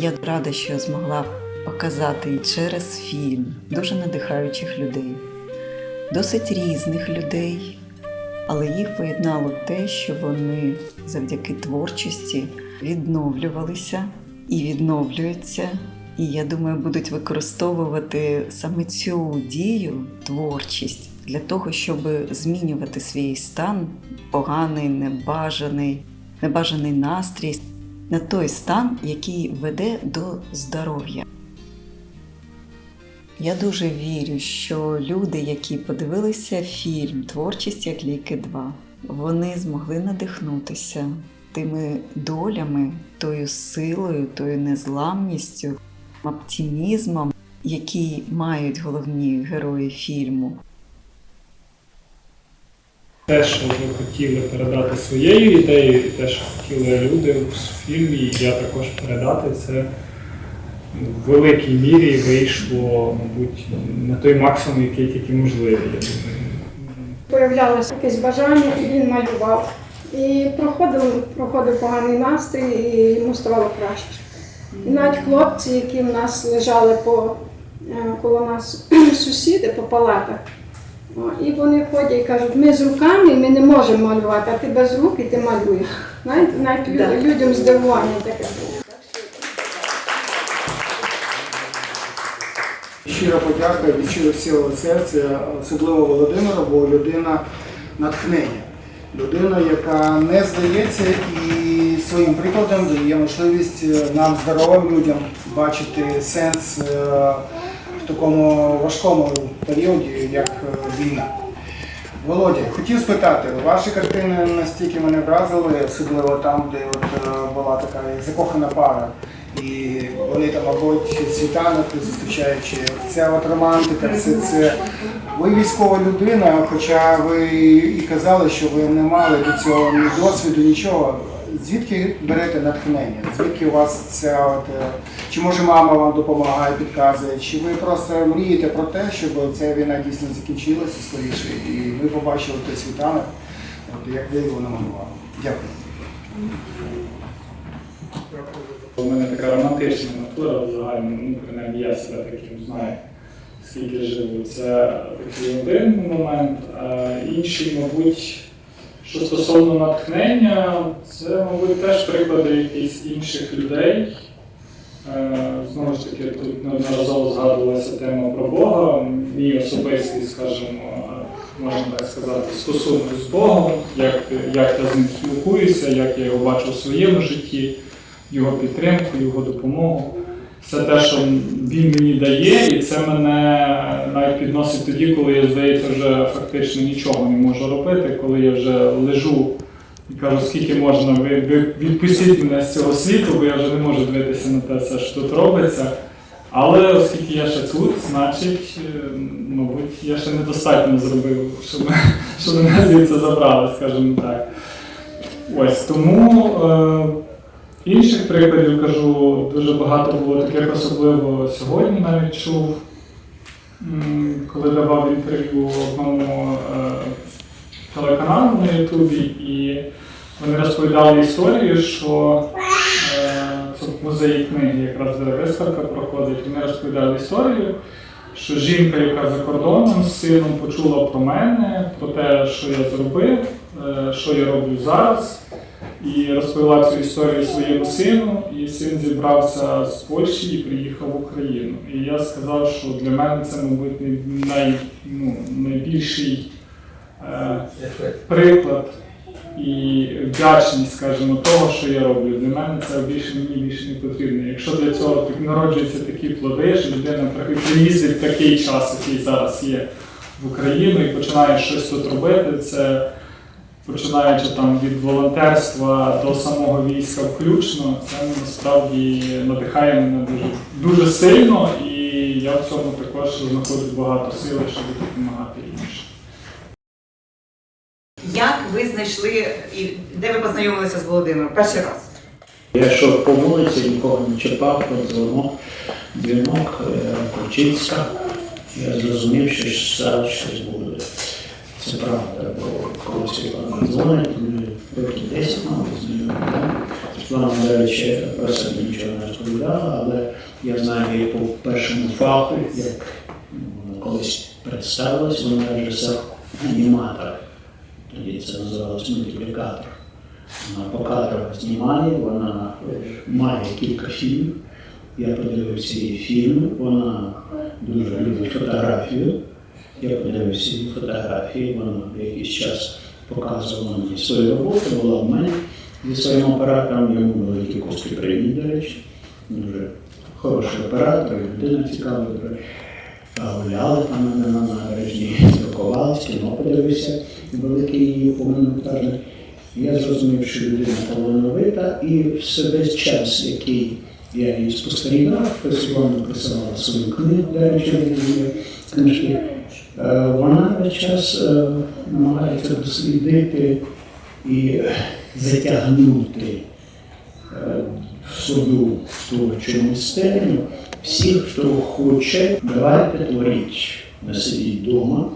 Я рада, що змогла показати через фільм дуже надихаючих людей, досить різних людей, але їх поєднало те, що вони завдяки творчості відновлювалися і відновлюються. І я думаю, будуть використовувати саме цю дію, творчість для того, щоб змінювати свій стан, поганий, небажаний, небажаний настрій на той стан, який веде до здоров'я. Я дуже вірю, що люди, які подивилися фільм Творчість як ліки 2, вони змогли надихнутися тими долями, тою силою, тою незламністю, оптимізмом, які мають головні герої фільму. Те, що ви хотіли передати своєю ідеєю, і те, що хотіли люди в фільмі, я також передати, це в великій мірі вийшло, мабуть, на той максимум, який тільки можливий, я думаю. Появлялося якесь бажання, і він малював. І проходив, проходив поганий настрій, і йому ставало краще. І навіть хлопці, які в нас лежали по, е, коло нас сусіди по палатах, о, і вони ходять і кажуть, ми з руками ми не можемо малювати, а ти без рук і ти малюєш. Знаєте, навіть лю- Да. людям здивування таке було. Щира подяка від щиро всього серця, особливо Володимиру, бо людина натхнення. Людина, яка не здається і своїм прикладом дає можливість нам, здоровим людям, бачити сенс е, такому важкому періоді, як е, війна. Володя, хотів спитати, ваші картини настільки мене вразили, особливо там, де от е, була така закохана пара. І вони там, мабуть, світанок зустрічаючи. Ця от романтика, все це. Ви військова людина, хоча ви і казали, що ви не мали до цього ні досвіду, нічого. Звідки берете натхнення? Звідки у вас ця от, е, чи може мама вам допомагає, підказує, чи ви просто мрієте про те, щоб ця війна дійсно закінчилася скоріше, і ми побачили той світанок, от, як ви його намалювали? Дякую. У мене така романтична натура загально, ну, принаймні я себе таким знаю, скільки живу. Це такий один момент, а інший, мабуть, що стосовно натхнення, це, мабуть, теж приклади якихось інших людей. Е, Знову ж таки, тут неодноразово згадувалася тема про Бога, мій особистий, скажімо, можна так сказати, стосунок з Богом, як, як я з ним спілкуюся, як я його бачу в своєму житті його підтримку, його допомогу. Все те, що він мені дає, і це мене навіть підносить тоді, коли я, здається, вже фактично нічого не можу робити, коли я вже лежу і кажу, скільки можна, ви, ви відпустіть мене з цього світу, бо я вже не можу дивитися на те все, що тут робиться. Але оскільки я ще тут, значить, е, мабуть, я ще недостатньо зробив, щоб, щоб мене звідси забрали, скажімо так. Ось тому. Е, Інших прикладів кажу, дуже багато було таких, особливо сьогодні навіть чув, коли давав інтерв'ю одному е, телеканалу на Ютубі, і вони розповідали історію, що е, це в музеї книги якраз де виставка проходить. Вони розповідали історію, що жінка, яка за кордоном з сином почула про мене, про те, що я зробив, е, що я роблю зараз і розповіла цю історію своєму сину, і син зібрався з Польщі і приїхав в Україну. І я сказав, що для мене це, мабуть, най- ну, найбільший е, приклад і вдячність, скажімо, того, що я роблю. Для мене це більше мені більше не потрібно. Якщо для цього так народжуються такі плоди, що людина приїздить в такий час, який зараз є в Україну, і починає щось тут робити, це починаючи там від волонтерства до самого війська включно, це насправді надихає мене дуже, дуже сильно, і я в цьому також знаходжу багато сили, щоб допомагати іншим. Як ви знайшли і де ви познайомилися з Володимиром? Перший раз. Я йшов по вулиці, нікого не чіпав, подзвонок, дзвінок, е, Я зрозумів, що зараз щось буде. Коли Світлана дзвонить, ми років 10, мабуть, знайомі, да? Світлана, до речі, про себе нічого не розповідала, але я знаю її по першому фаху, як ну, колись представилась, вона режисер-аніматор. Тоді це називалось мультиплікатор. Вона покадрово знімає, вона має кілька фільмів. Я подивився її фільми, вона дуже любить фотографію. Я подивився її фотографії, вона якийсь час показувала мені свою роботу, була в мене зі своїм оператором, йому великий кошти привіт, до речі. Дуже хороший оператор, людина цікава. Гуляли там на, на набережні, спілкувалися, кіно подивився, великий її повнометражний. Я зрозумів, що людина талановита, і все весь час, який я її спостерігав, ось вона написала свою книгу, її книжки. Е, Вона весь час е, намагається дослідити і затягнути е, в свою творчу майстерню всіх, хто хоче, давайте творіть. Не сидіть вдома,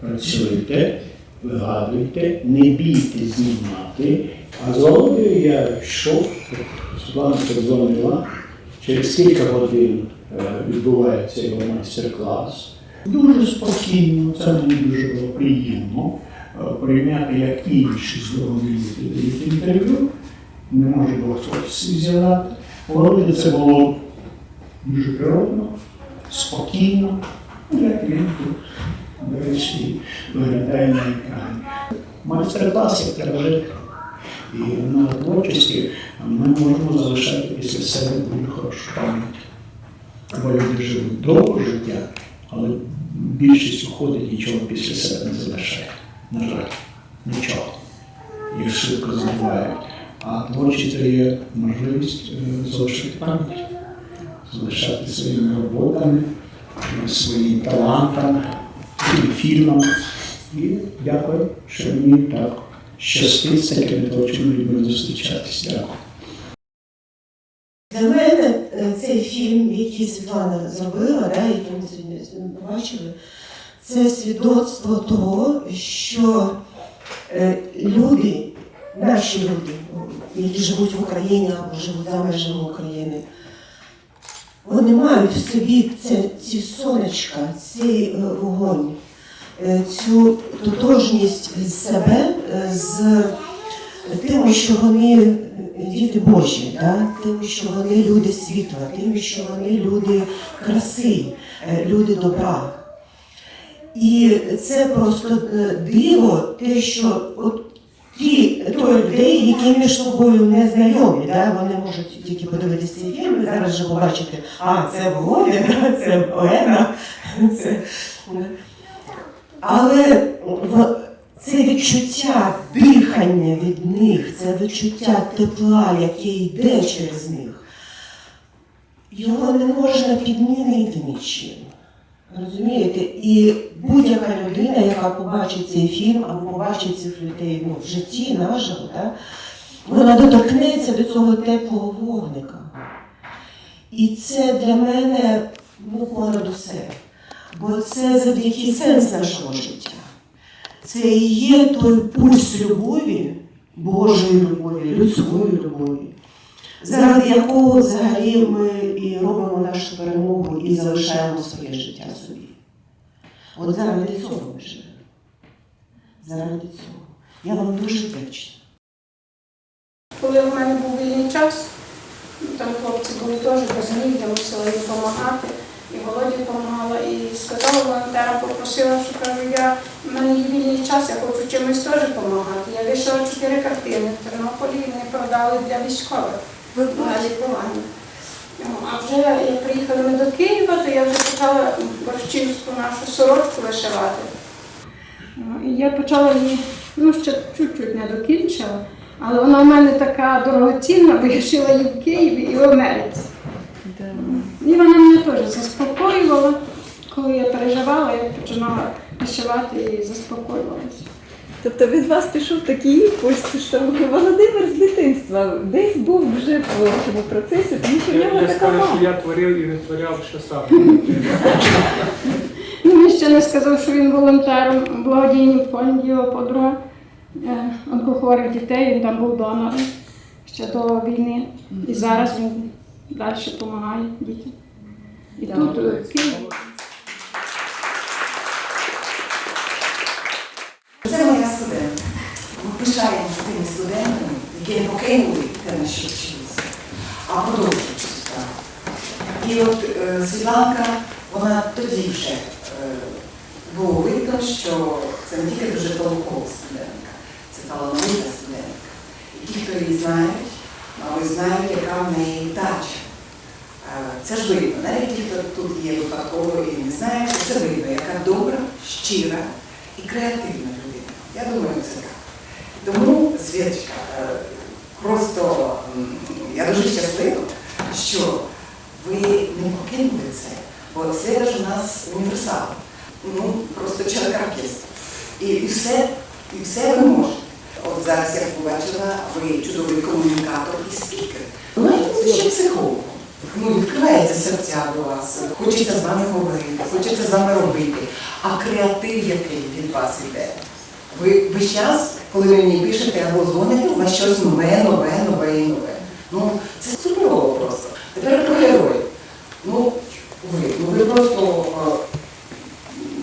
працюйте, вигадуйте, не бійте знімати. А з я йшов, Світлана подзвонила, через кілька годин е, відбувається його майстер-клас. Дуже спокійно, це мені дуже було приємно е, прийняти, як інші здорові люди дають інтерв'ю. Не можу двох слів зіграти. Володі це було дуже природно, спокійно, ну, як він тут, до речі, виглядає на екрані. Майстер-клас як треба жити. І на творчості ми можемо залишати після себе дуже хорошу пам'ять. Бо люди живуть довго життя, але більшість уходить нічого після себе не залишає. На жаль, нічого. Їх швидко забувають. А творчість дає можливість е, залишити пам'ять, залишати своїми роботами, своїм талантом, своїм фільмом. І дякую, що мені так щастить з такими творчими людьми зустрічатися. Для мене е, цей фільм, який Світлана зробила, да, який ми сьогодні побачили, це свідоцтво того, що е, люди, наші люди, які живуть в Україні або живуть за межами України, вони мають в собі це, ці сонечка, цей е, вогонь, цю тотожність себе е, з тим, що вони діти Божі, да? тим, що вони люди світла, тим, що вони люди краси, е, люди добра. І це просто е, диво, те, що от ті троє людей, які між собою не знайомі, да? вони можуть тільки подивитися цей фільм і зараз вже побачити, а це Володя, це Олена, це. Але це відчуття дихання від них, це відчуття тепла, яке йде через них. Його не можна підмінити нічим. Розумієте? І будь-яка людина, яка побачить цей фільм або побачить цих людей ну, в житті наживо, да, вона доторкнеться до цього теплого вогника. І це для мене ну, понад усе. Бо це завдяки сенс нашого життя. Це і є той пульс любові, Божої любові, людської любові, заради якого взагалі ми і робимо нашу перемогу і залишаємо своє життя собі. От заради цього ми живемо. Заради цього. Я вам дуже вдячна. Коли в мене був вільний час, ну, там хлопці були теж без ніг, я мусила їм допомагати. І Володі допомагала, і сказала волонтерам, попросила, що кажу, я в мене є вільний час, я хочу чимось теж допомагати. Я вийшла чотири картини в Тернополі, і вони продали для військових на лікування. Ну, А вже як приїхали ми до Києва, то я вже почала борщівську нашу сорочку вишивати. Ну, І я почала її, ну ще чуть-чуть не докінчила, але вона в мене така дорогоцінна, бо я шила її в Києві і в Америці. І вона мене теж заспокоювала. Коли я переживала, я починала вишивати і заспокоювалася. Тобто від вас пішов такий імпульс, що Володимир з дитинства десь був вже в творчому процесі, тому що в Я, нього я така скажу, мама. що я творив і не творяв, що сам. Ну, він ще не сказав, що він волонтером в благодійному фонді його подруга е, онкохворих дітей, він там був донором. ще до війни. І зараз він далі допомагає дітям. І тут е. Це моя студентка. Ми пишаємося тими студентами, які не покинули те, на що вчилися, а продовжують справу. І от е, Світланка, вона тоді вже е, було видно, що це не тільки дуже толкова студентка, це талановита студентка. І ті, хто її знають, мабуть, знають, яка в неї дача. Це ж видно, навіть ті, тут є випадково і не знають, це видно, яка добра, щира і креативна людина. Я думаю, це так. Тому, Свячка, е, просто я дуже щаслива, що ви не покинули це, бо Свята ж у нас універсал. Ну, просто оркестру. І, і все, і все ви можете. От зараз я побачила, ви чудовий комунікатор і спікер. Ви маєте ще психолог. Ну, відкривається серця до вас, хочеться з вами говорити, хочеться з вами робити. А креатив, який від вас йде. Ви весь час, коли ви мені пишете або дзвоните, у вас щось нове, нове, нове і нове. Ну, це суперово просто. Тепер про героїв. Ну, ви, ну ви просто е,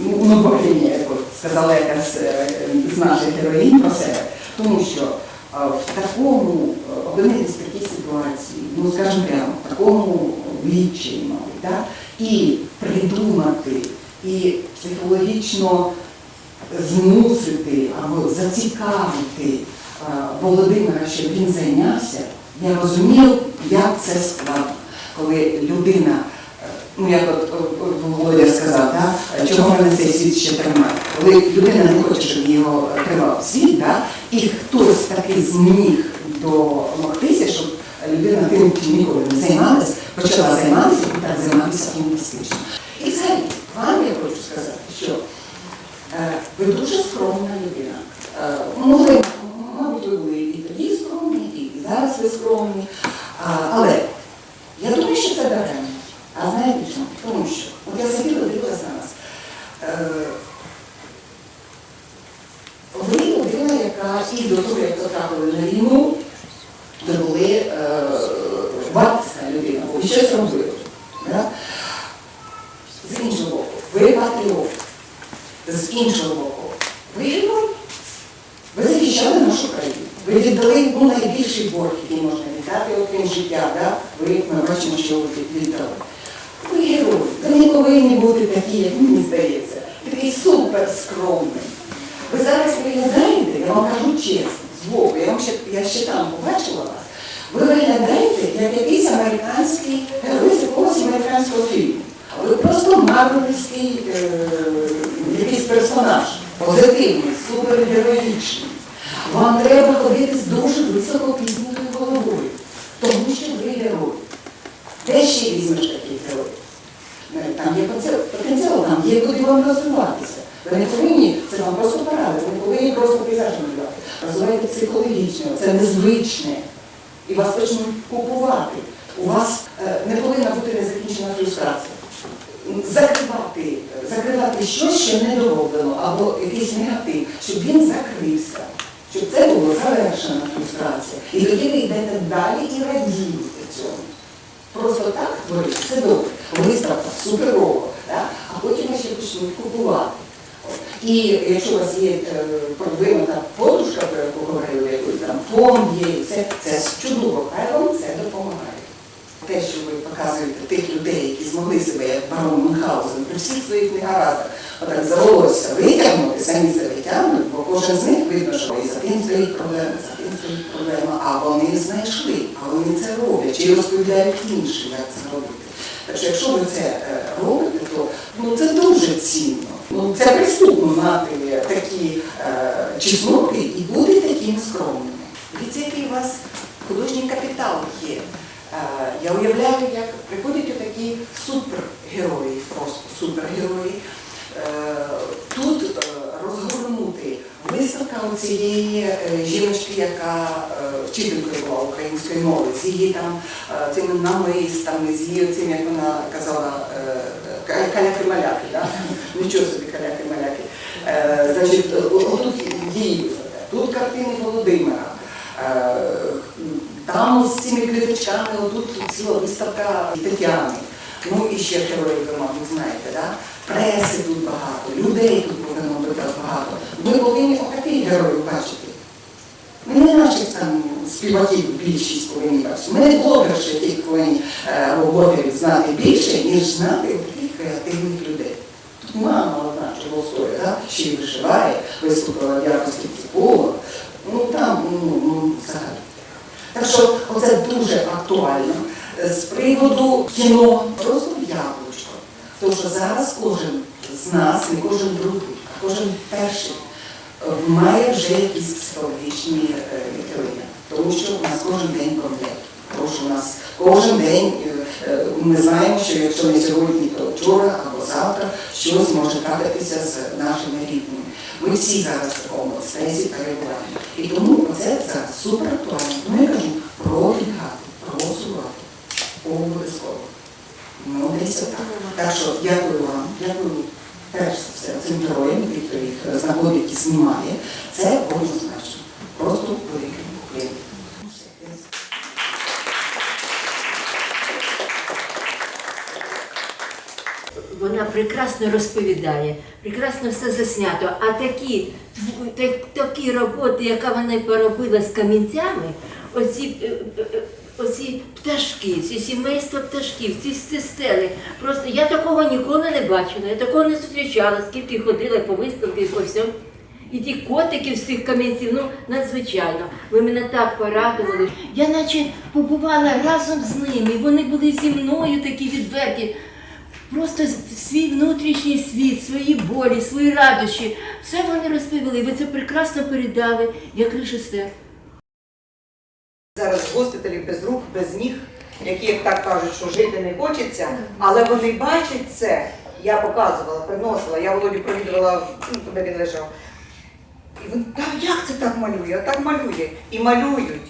ну, ну, як сказала якась е, з наших героїнь про себе. Тому що е, в такому опинитись в такій ситуації, ну скажімо прямо, в такому відчаї, мабуть, да? і придумати, і психологічно змусити або зацікавити Володимира, щоб він зайнявся, я розумію, як це складно, коли людина, е, ну як от, Володя сказав, да, чого мене цей світ ще тримає. Коли людина не хоче, щоб його тримав світ, да, і хтось такий зміг домогтися, людина тим ніколи не займалася, почала займатися і так займатися фантастично. І взагалі, вам я хочу сказати, що Е, Ви дуже скромна людина. Е, Могли, мабуть, ви були і тоді скромні, і зараз ви скромні. Але я думаю, що це даремно. А знаєте чому? Тому що, от я сиділа дивилася на вас. Е, Ви людина, яка і до того, як потрапили на війну, були е, вартісна людина, ви щось робили. Да? З іншого боку, ви патріот з іншого боку, ви герой. Ви захищали нашу країну. Ви віддали ну, найбільший борг, який можна віддати, окрім життя. Да? Ви, ми бачимо, що ви віддали. Ви герой. Ви не повинні бути такі, як мені здається, такий супер скромний. Ви зараз виглядаєте, я вам кажу чесно, збоку, я, ще, я ще там побачила вас, ви виглядаєте як якийсь американський герой якогось американського фільму. Ви просто марвельський е, якийсь персонаж, позитивний, супергероїчний. Вам треба ходити з дуже високо піднятою головою, тому що ви герой. Де ще візьмеш таких героїв? Е, Там є потенціал- там є куди вам розвиватися. Ви не повинні, це вам просто порада, ви не повинні просто пейзаж малювати. Розвивайте психологічно, це незвичне. І вас почнуть купувати. У вас е, не повинна бути незакінчена фрустрація закривати, закривати щось, що не дороблено, або якийсь негатив, щоб він закрився, щоб це було завершена фрустрація. І тоді ви йдете далі і радієте цьому. Просто так творити це добре. Виставка суперово, а потім ще почнуть купувати. І якщо у вас є е, продвинута подружка, про яку говорили, якийсь там є, це, це чудово, хай вам це допомагає те, що ви показуєте тих людей, які змогли себе, як барон Мюнхгаузен, при всіх своїх негараздах, отак за витягнути, самі себе тягнуть, бо кожен з них видно, що і за тим стоїть проблема, за тим стоїть проблема, а вони знайшли, а вони це роблять, чи розповідають іншим, як це робити. Так що якщо ви це е, робите, то ну, це дуже цінно. Ну, це преступно мати такі е, чесноти і бути таким скромним. Дивіться, який у вас художній капітал є. Е, Я уявляю, як приходять такі супергерої, просто супергерої. Е, Тут е, розгорнути виставка цієї жіночки, яка е, вчителькою була української мови, з її там цими намистами, з її цим, як вона казала, каляки-маляки, да? Нічого собі каляки-маляки. Е, Значить, отут її тут картини Володимира. Е, Там з цими квіточками, отут ціла виставка Тетяни. Ну і ще героїв, ви, мабуть, знаєте, да? преси тут багато, людей тут повинно бути багато. Ми повинні отаких героїв бачити. Ми не наших там співаків більшість повинні бачити. Ми не блогерші, яких повинні е, блогерів знати більше, ніж знати таких креативних людей. Тут мама одна чого стоїть, да? Ще й вишиває, виступила в якості психолога. Ну там, ну, ну взагалі. Так що оце дуже актуально. З приводу кіно просто яблучко. Тому що зараз кожен з нас, не кожен другий, а кожен перший е, має вже якісь психологічні е. Тому що у нас кожен день проблеми. Тому що у нас кожен день е, ми знаємо, що якщо не сьогодні, то вчора або завтра щось може трапитися з нашими рідними. Ми всі зараз в такому стресі перебуваємо. І тому це зараз супер актуально. Тому я кажу продвігати, просувати. Обов'язково. Ну, отак. Так що дякую вам, дякую перш за все цим героям, хто їх знаходить і знімає. Це однозначно. Просто великий уклін. Ну, все, я Вона прекрасно розповідає, прекрасно все заснято. А такі, так- такі роботи, яка вона поробила з камінцями, оці, е, е, оці пташки, ці сімейства пташків, ці стели. Просто я такого ніколи не бачила, я такого не зустрічала, скільки ходила по виставки і по всьому. І ті котики з цих камінців, ну надзвичайно. Ви мене так порадували. Я наче побувала разом з ними. Вони були зі мною такі відверті. Просто свій внутрішній світ, свої болі, свої радощі. Все вони розповіли. Ви це прекрасно передали як режисер. Зараз госпіталі без рук, без ніг, які як так кажуть, що жити не хочеться, але вони бачать це. Я показувала, приносила, я Володю провідувала, ну, він лежав. І він, та як це так малює? Так малює. І малюють.